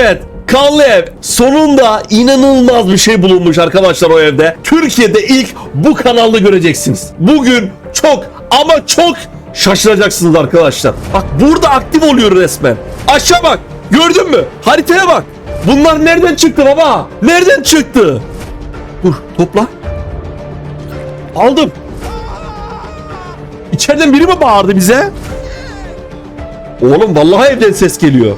Evet Kanlı ev. Sonunda inanılmaz bir şey bulunmuş arkadaşlar o evde. Türkiye'de ilk bu kanalda göreceksiniz. Bugün çok ama çok şaşıracaksınız arkadaşlar. Bak burada aktif oluyor resmen. Aşağı bak. Gördün mü? Haritaya bak. Bunlar nereden çıktı baba? Nereden çıktı? Dur topla. Aldım. İçeriden biri mi bağırdı bize? Oğlum vallahi evden ses geliyor.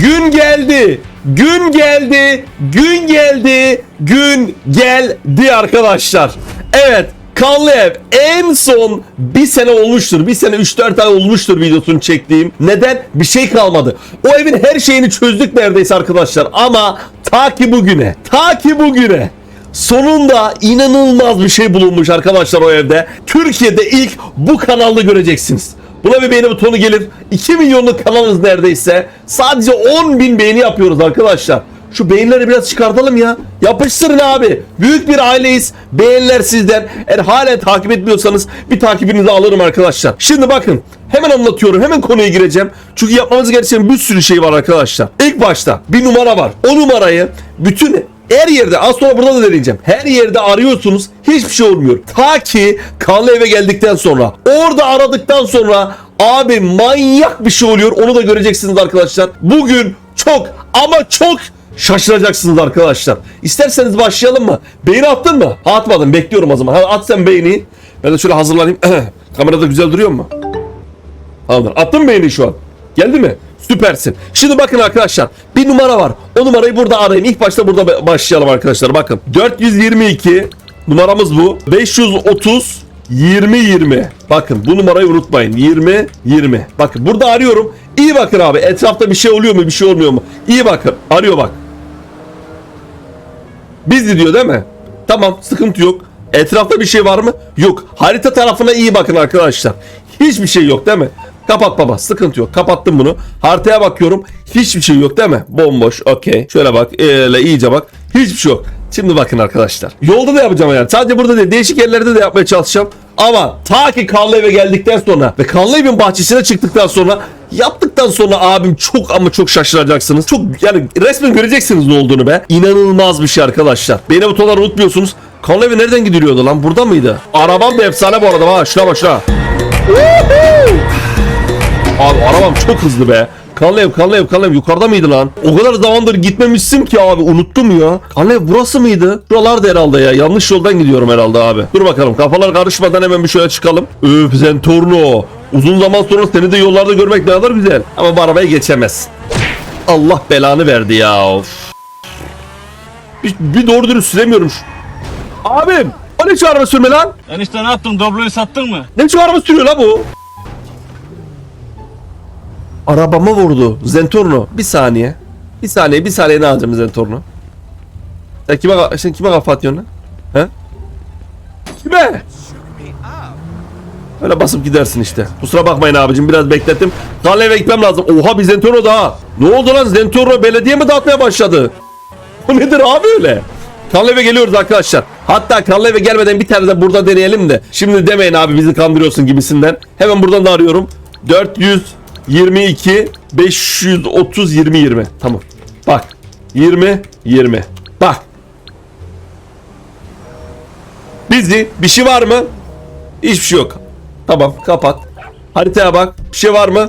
Gün geldi. Gün geldi. Gün geldi. Gün geldi arkadaşlar. Evet. Kanlı Ev en son bir sene olmuştur. Bir sene 3-4 ay olmuştur videosunu çektiğim. Neden? Bir şey kalmadı. O evin her şeyini çözdük neredeyse arkadaşlar. Ama ta ki bugüne. Ta ki bugüne. Sonunda inanılmaz bir şey bulunmuş arkadaşlar o evde. Türkiye'de ilk bu kanalda göreceksiniz. Buna bir beğeni butonu gelir. 2 milyonluk kanalımız neredeyse. Sadece 10 bin beğeni yapıyoruz arkadaşlar. Şu beğenileri biraz çıkartalım ya. Yapıştırın abi. Büyük bir aileyiz. Beğeniler sizden. Eğer hala takip etmiyorsanız bir takibinizi alırım arkadaşlar. Şimdi bakın. Hemen anlatıyorum. Hemen konuya gireceğim. Çünkü yapmamız gereken bir sürü şey var arkadaşlar. İlk başta bir numara var. O numarayı bütün her yerde az sonra burada da deneyeceğim. Her yerde arıyorsunuz hiçbir şey olmuyor. Ta ki kanlı eve geldikten sonra orada aradıktan sonra abi manyak bir şey oluyor. Onu da göreceksiniz arkadaşlar. Bugün çok ama çok şaşıracaksınız arkadaşlar. İsterseniz başlayalım mı? Beğeni attın mı? Atmadım bekliyorum o zaman. Hadi at sen beğeni. Ben de şöyle hazırlanayım. Kamerada güzel duruyor mu? Tamamdır. Attın mı beğeni şu an? Geldi mi? Süpersin. Şimdi bakın arkadaşlar. Bir numara var. O numarayı burada arayın. İlk başta burada başlayalım arkadaşlar. Bakın. 422 numaramız bu. 530 20 20. Bakın bu numarayı unutmayın. 20 20. Bakın burada arıyorum. İyi bakın abi. Etrafta bir şey oluyor mu? Bir şey olmuyor mu? İyi bakın. Arıyor bak. Bizdi diyor değil mi? Tamam sıkıntı yok. Etrafta bir şey var mı? Yok. Harita tarafına iyi bakın arkadaşlar. Hiçbir şey yok değil mi? Kapat baba sıkıntı yok. Kapattım bunu. Haritaya bakıyorum. Hiçbir şey yok değil mi? Bomboş. Okey. Şöyle bak. Öyle iyice bak. Hiçbir şey yok. Şimdi bakın arkadaşlar. Yolda da yapacağım yani. Sadece burada değil. Değişik yerlerde de yapmaya çalışacağım. Ama ta ki Kanlı eve geldikten sonra ve Kanlı evin bahçesine çıktıktan sonra yaptıktan sonra abim çok ama çok şaşıracaksınız. Çok yani resmen göreceksiniz ne olduğunu be. İnanılmaz bir şey arkadaşlar. Beni butonları unutmuyorsunuz. Kanlı evi nereden gidiliyordu lan? Burada mıydı? Arabam da efsane bu arada. Ha şuna bak şuna. Abi arabam çok hızlı be. Kanlı ev, kanlı ev, kanlı ev. Yukarıda mıydı lan? O kadar zamandır gitmemişsin ki abi. Unuttum ya. Kanlı ev burası mıydı? Buralarda herhalde ya. Yanlış yoldan gidiyorum herhalde abi. Dur bakalım. Kafalar karışmadan hemen bir şöyle çıkalım. Öf Zentorno. Uzun zaman sonra seni de yollarda görmek ne kadar güzel. Ama bu arabayı geçemez. Allah belanı verdi ya. Of. Bir, bir doğru dürüst süremiyorum. Abim. O ne şu araba sürme lan? Enişte ne yaptın? Dobloyu sattın mı? Ne şu araba sürüyor la bu? Arabama vurdu. Zentorno. Bir saniye. Bir saniye, bir saniye ne alacağım Zentorno? Sen kime, sen kime kafa atıyorsun lan? He? Kime? Öyle basıp gidersin işte. Kusura bakmayın abicim biraz beklettim. Kaleve gitmem lazım. Oha bir Zentorno daha. Ne oldu lan Zentorno belediye mi dağıtmaya başladı? Bu nedir abi öyle? Kanleve geliyoruz arkadaşlar. Hatta Kanleve gelmeden bir tane de burada deneyelim de. Şimdi demeyin abi bizi kandırıyorsun gibisinden. Hemen buradan da arıyorum. 422 530 20 20. Tamam. Bak. 20 20. Bak. Bizi bir şey var mı? Hiçbir şey yok. Tamam kapat. Haritaya bak. Bir şey var mı?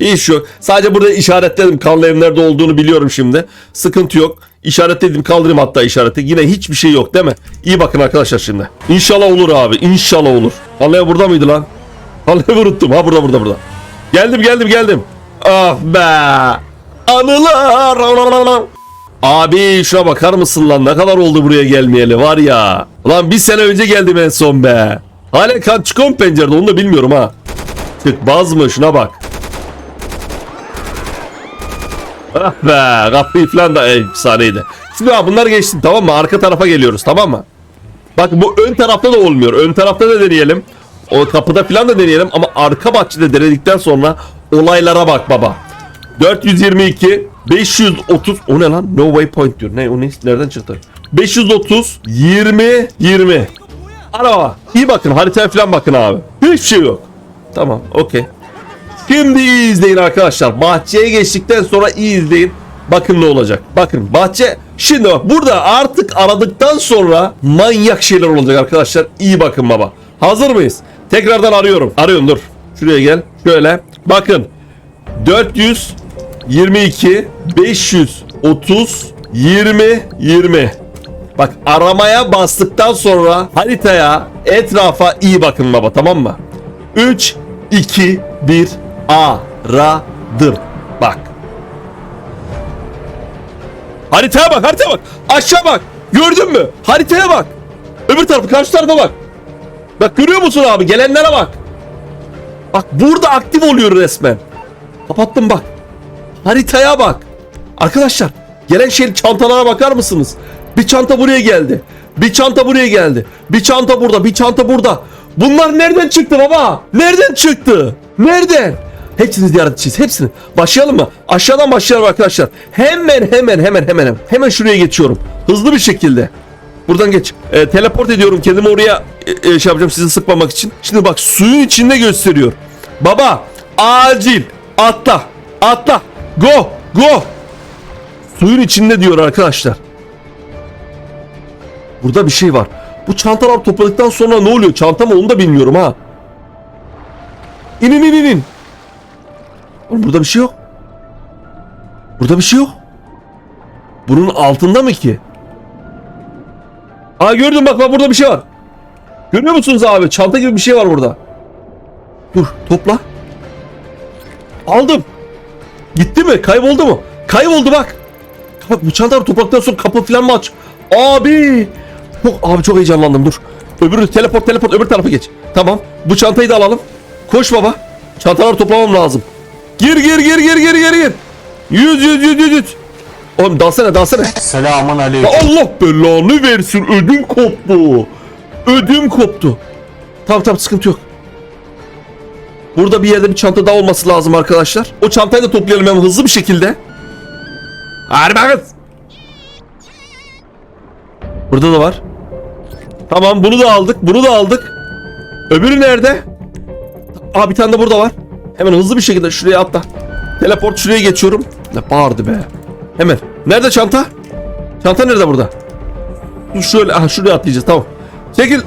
Hiçbir şey yok. Sadece burada işaretledim. Kanlı evin nerede olduğunu biliyorum şimdi. Sıkıntı yok. İşaretledim kaldırayım hatta işareti. Yine hiçbir şey yok değil mi? İyi bakın arkadaşlar şimdi. İnşallah olur abi. İnşallah olur. Kanlı ev burada mıydı lan? Kanlı unuttum. Ha burada burada burada. Geldim geldim geldim. Ah be. Anılar. Abi şuna bakar mısın lan ne kadar oldu buraya gelmeyeli var ya. Lan bir sene önce geldim en son be. Hala kan çıkıyor mu pencerede onu da bilmiyorum ha. Çıkmaz mı şuna bak. Ah be kapıyı falan da efsaneydi. Şimdi abi bunlar geçtim tamam mı? Arka tarafa geliyoruz tamam mı? Bak bu ön tarafta da olmuyor. Ön tarafta da deneyelim. O kapıda falan da deneyelim ama arka bahçede denedikten sonra olaylara bak baba. 422 530 o ne lan? No waypoint diyor. Ne o ne? Nereden çıktı? 530 20 20. Araba. İyi bakın haritaya falan bakın abi. Hiçbir şey yok. Tamam okey. Şimdi iyi izleyin arkadaşlar. Bahçeye geçtikten sonra iyi izleyin. Bakın ne olacak. Bakın bahçe şimdi bak burada artık aradıktan sonra manyak şeyler olacak arkadaşlar. İyi bakın baba. Hazır mıyız? Tekrardan arıyorum. Arıyorum dur. Şuraya gel. Şöyle. Bakın. 422 530 20 20 Bak aramaya bastıktan sonra haritaya etrafa iyi bakın baba tamam mı? 3 2 1 aradım. Bak. Haritaya bak haritaya bak. Aşağı bak. Gördün mü? Haritaya bak. Öbür tarafı karşı tarafa bak. Bak görüyor musun abi? Gelenlere bak. Bak burada aktif oluyor resmen. Kapattım bak. Haritaya bak. Arkadaşlar gelen şey çantalara bakar mısınız? Bir çanta buraya geldi. Bir çanta buraya geldi. Bir çanta burada. Bir çanta burada. Bunlar nereden çıktı baba? Nereden çıktı? Nereden? Hepsini ziyaret edeceğiz. Hepsini. Başlayalım mı? Aşağıdan başlayalım arkadaşlar. Hemen hemen hemen hemen hemen. Hemen şuraya geçiyorum. Hızlı bir şekilde. Buradan geç. E, teleport ediyorum kendimi oraya e, e, şey yapacağım sizi sıkmamak için. Şimdi bak suyun içinde gösteriyor. Baba acil atla atla go go. Suyun içinde diyor arkadaşlar. Burada bir şey var. Bu çantalar topladıktan sonra ne oluyor? Çanta mı onu da bilmiyorum ha. İn in in in, in. Oğlum burada bir şey yok. Burada bir şey yok. Bunun altında mı ki? Aa gördüm bak bak burada bir şey var. Görüyor musunuz abi? Çanta gibi bir şey var burada. Dur topla. Aldım. Gitti mi? Kayboldu mu? Kayboldu bak. Bak bu çantaları topraktan sonra kapı falan mı aç? Abi. Çok, abi çok heyecanlandım dur. Öbürü teleport teleport öbür tarafa geç. Tamam. Bu çantayı da alalım. Koş baba. Çantaları toplamam lazım. Gir gir gir gir gir gir gir. Yüz yüz yüz yüz yüz. Oğlum dalsana dalsana. Selamun aleyküm. Allah belanı versin ödüm koptu. Ödüm koptu. Tamam tamam sıkıntı yok. Burada bir yerde bir çanta daha olması lazım arkadaşlar. O çantayı da toplayalım hemen hızlı bir şekilde. Hadi bakın. Burada da var. Tamam bunu da aldık. Bunu da aldık. Öbürü nerede? Aa bir tane de burada var. Hemen hızlı bir şekilde şuraya atla. Teleport şuraya geçiyorum. Ne bağırdı be. Hemen. Nerede çanta? Çanta nerede burada? Şöyle aha şuraya atlayacağız tamam. Çekil.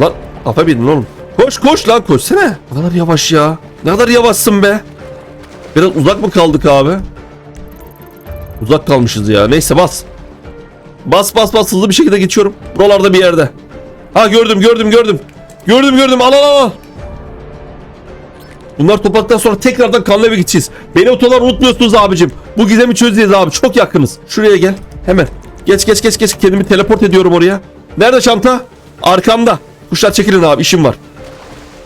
Lan kafa bindin oğlum. Koş koş lan koşsana. Ne kadar yavaş ya. Ne kadar yavaşsın be. Biraz uzak mı kaldık abi? Uzak kalmışız ya. Neyse bas. Bas bas bas hızlı bir şekilde geçiyorum. Buralarda bir yerde. Ha gördüm gördüm gördüm. Gördüm gördüm al al al. Bunlar topraktan sonra tekrardan kanlı eve gideceğiz. Beni otolar unutmuyorsunuz abicim. Bu gizemi çözeceğiz abi. Çok yakınız. Şuraya gel. Hemen. Geç geç geç geç. Kendimi teleport ediyorum oraya. Nerede çanta? Arkamda. Kuşlar çekilin abi. işim var.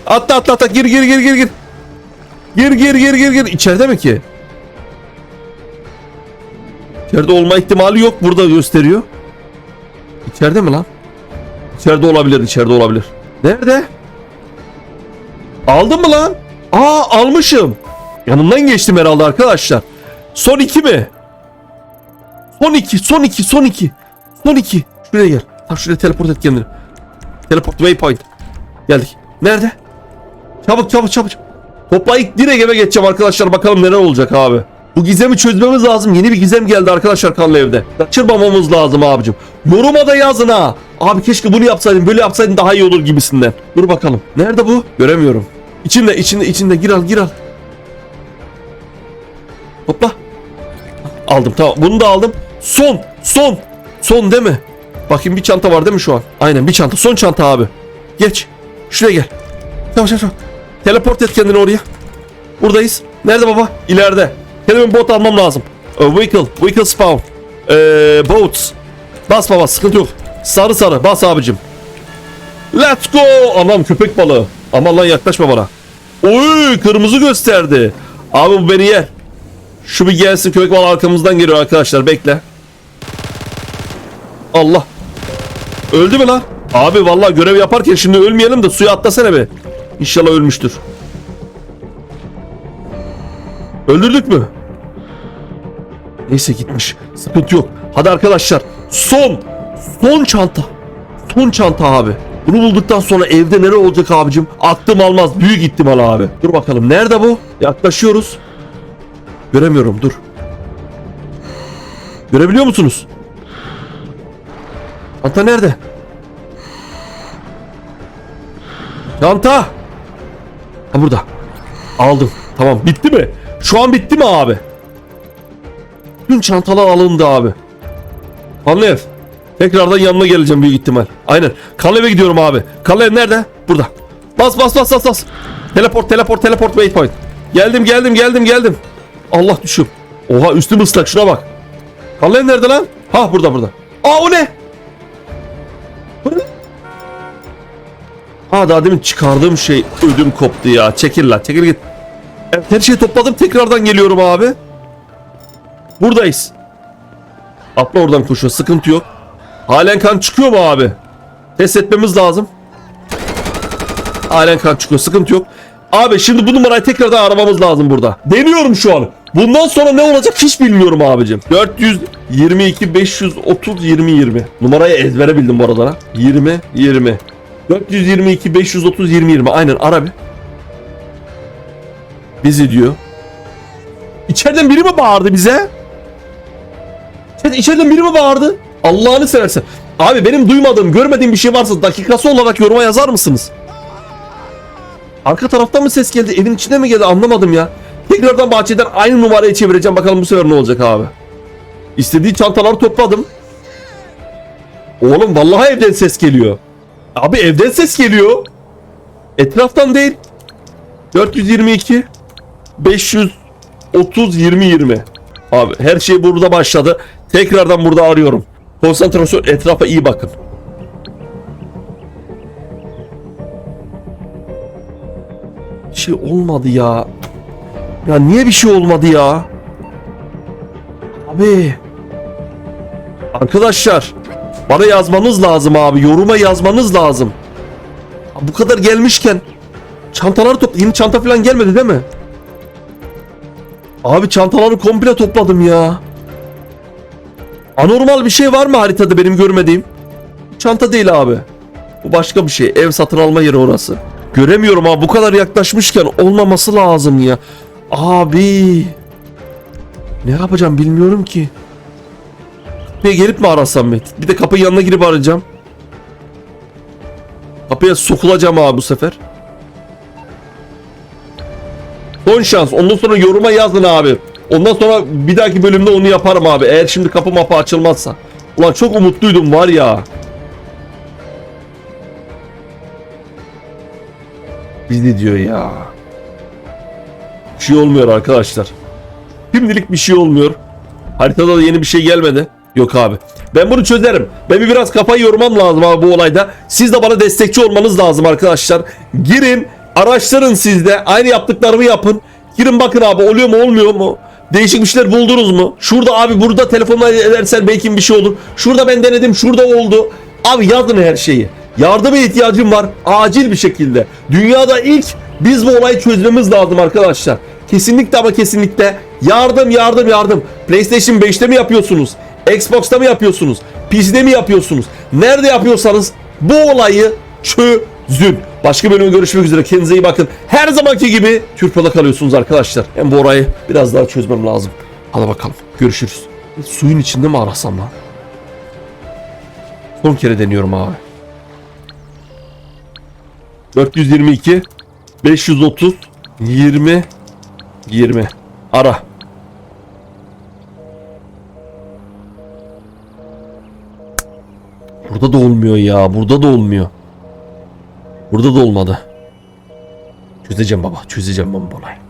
Atla atla atla. Gir gir gir gir gir. Gir gir gir gir gir. İçeride mi ki? İçeride olma ihtimali yok. Burada gösteriyor. İçeride mi lan? İçeride olabilir. içeride olabilir. Nerede? Aldın mı lan? Aa almışım. Yanımdan geçtim herhalde arkadaşlar. Son iki mi? Son iki, son iki, son iki. Son iki. Şuraya gel. Ha şuraya teleport et kendini. Teleport waypoint. Geldik. Nerede? Çabuk çabuk çabuk. Toplayıp direkt eve geçeceğim arkadaşlar. Bakalım neler olacak abi. Bu gizemi çözmemiz lazım. Yeni bir gizem geldi arkadaşlar kanlı evde. Kaçırmamamız lazım abicim. Yoruma da yazın ha. Abi keşke bunu yapsaydın böyle yapsaydın daha iyi olur gibisinden. Dur bakalım. Nerede bu? Göremiyorum. İçinde içinde içinde gir al gir al. Hopla. Aldım tamam bunu da aldım. Son son son değil mi? Bakayım bir çanta var değil mi şu an? Aynen bir çanta son çanta abi. Geç. Şuraya gel. Yavaş yavaş. yavaş. Teleport et kendini oraya. Buradayız. Nerede baba? İleride. Kendime bot almam lazım. Vehicle. Vehicle spawn. Ee, boats. Bas baba sıkıntı yok. Sarı sarı bas abicim. Let's go. Anam köpek balığı. Aman lan yaklaşma bana. Oy kırmızı gösterdi. Abi bu beni yer. Şu bir gelsin köpek balığı arkamızdan geliyor arkadaşlar bekle. Allah. Öldü mü lan? Abi vallahi görev yaparken şimdi ölmeyelim de suya atlasana be. İnşallah ölmüştür. Öldürdük mü? Neyse gitmiş. Sıkıntı yok. Hadi arkadaşlar. Son. Son çanta. Son çanta abi. Bunu bulduktan sonra evde nere olacak abicim? Aklım almaz. Büyük ihtimal abi. Dur bakalım. Nerede bu? Yaklaşıyoruz. Göremiyorum. Dur. Görebiliyor musunuz? Çanta nerede? Çanta. Ha burada. Aldım. Tamam. Bitti mi? Şu an bitti mi abi? Tüm çantalar alındı abi. Kalev. Tekrardan yanına geleceğim büyük ihtimal. Aynen. Kalev'e gidiyorum abi. Kalev nerede? Burada. Bas bas bas bas bas. Teleport teleport teleport waypoint. Geldim geldim geldim geldim. Allah düşüyor. Oha üstüm ıslak şuna bak. Kalev nerede lan? Ha burada burada. Aa o ne? Ne? Ha daha demin çıkardığım şey ödüm koptu ya. Çekil lan çekil git. Evet, her şeyi topladım tekrardan geliyorum abi. Buradayız. Atla oradan koşuyor sıkıntı yok. Halen kan çıkıyor mu abi? Test etmemiz lazım. Halen kan çıkıyor sıkıntı yok. Abi şimdi bu numarayı tekrardan aramamız lazım burada. Deniyorum şu an. Bundan sonra ne olacak hiç bilmiyorum abicim. 422 530 20 20. Numarayı ezbere bildim bu arada. 20 20. 422 530 20 20. Aynen ara bir. Bizi diyor. İçeriden biri mi bağırdı bize? İçeriden biri mi bağırdı? Allah'ını seversen. Abi benim duymadığım, görmediğim bir şey varsa dakikası olarak yoruma yazar mısınız? Arka taraftan mı ses geldi? Evin içinde mi geldi? Anlamadım ya. Tekrardan bahçeden aynı numarayı çevireceğim. Bakalım bu sefer ne olacak abi. İstediği çantaları topladım. Oğlum vallahi evden ses geliyor. Abi evden ses geliyor. Etraftan değil. 422 530 20 20. Abi her şey burada başladı. Tekrardan burada arıyorum. Konsantrasyon etrafa iyi bakın. Bir şey olmadı ya. Ya niye bir şey olmadı ya? Abi. Arkadaşlar. Bana yazmanız lazım abi. Yoruma yazmanız lazım. Bu kadar gelmişken çantaları topla. Yeni çanta falan gelmedi değil mi? Abi çantaları komple topladım ya. Anormal bir şey var mı haritada benim görmediğim? Çanta değil abi. Bu başka bir şey. Ev satın alma yeri orası. Göremiyorum abi. Bu kadar yaklaşmışken olmaması lazım ya. Abi. Ne yapacağım bilmiyorum ki. Kapıya gelip mi arasam Met? Bir de kapının yanına girip arayacağım. Kapıya sokulacağım abi bu sefer. Son şans. Ondan sonra yoruma yazın abi. Ondan sonra bir dahaki bölümde onu yaparım abi. Eğer şimdi kapı mapı açılmazsa. Ulan çok umutluydum var ya. Bizi diyor ya. Bir şey olmuyor arkadaşlar. Şimdilik bir şey olmuyor. Haritada da yeni bir şey gelmedi. Yok abi. Ben bunu çözerim. Ben bir biraz kafayı yormam lazım abi bu olayda. Siz de bana destekçi olmanız lazım arkadaşlar. Girin, araştırın siz de. Aynı yaptıklarımı yapın. Girin bakın abi oluyor mu olmuyor mu? Değişik bir şeyler buldunuz mu? Şurada abi burada telefonla edersen belki bir şey olur. Şurada ben denedim şurada oldu. Abi yazın her şeyi. Yardıma ihtiyacım var acil bir şekilde. Dünyada ilk biz bu olayı çözmemiz lazım arkadaşlar. Kesinlikle ama kesinlikle yardım yardım yardım. PlayStation 5'te mi yapıyorsunuz? Xbox'ta mı yapıyorsunuz? PC'de mi yapıyorsunuz? Nerede yapıyorsanız bu olayı çözün. Başka bölümde görüşmek üzere. Kendinize iyi bakın. Her zamanki gibi Türkpol'a kalıyorsunuz arkadaşlar. Hem bu orayı biraz daha çözmem lazım. Hadi bakalım. Görüşürüz. Suyun içinde mi arasam lan? Son kere deniyorum abi. 422 530 20 20 ara. Burada da olmuyor ya. Burada da olmuyor. Burada da olmadı. Çözeceğim baba. Çözeceğim ben bu olayı.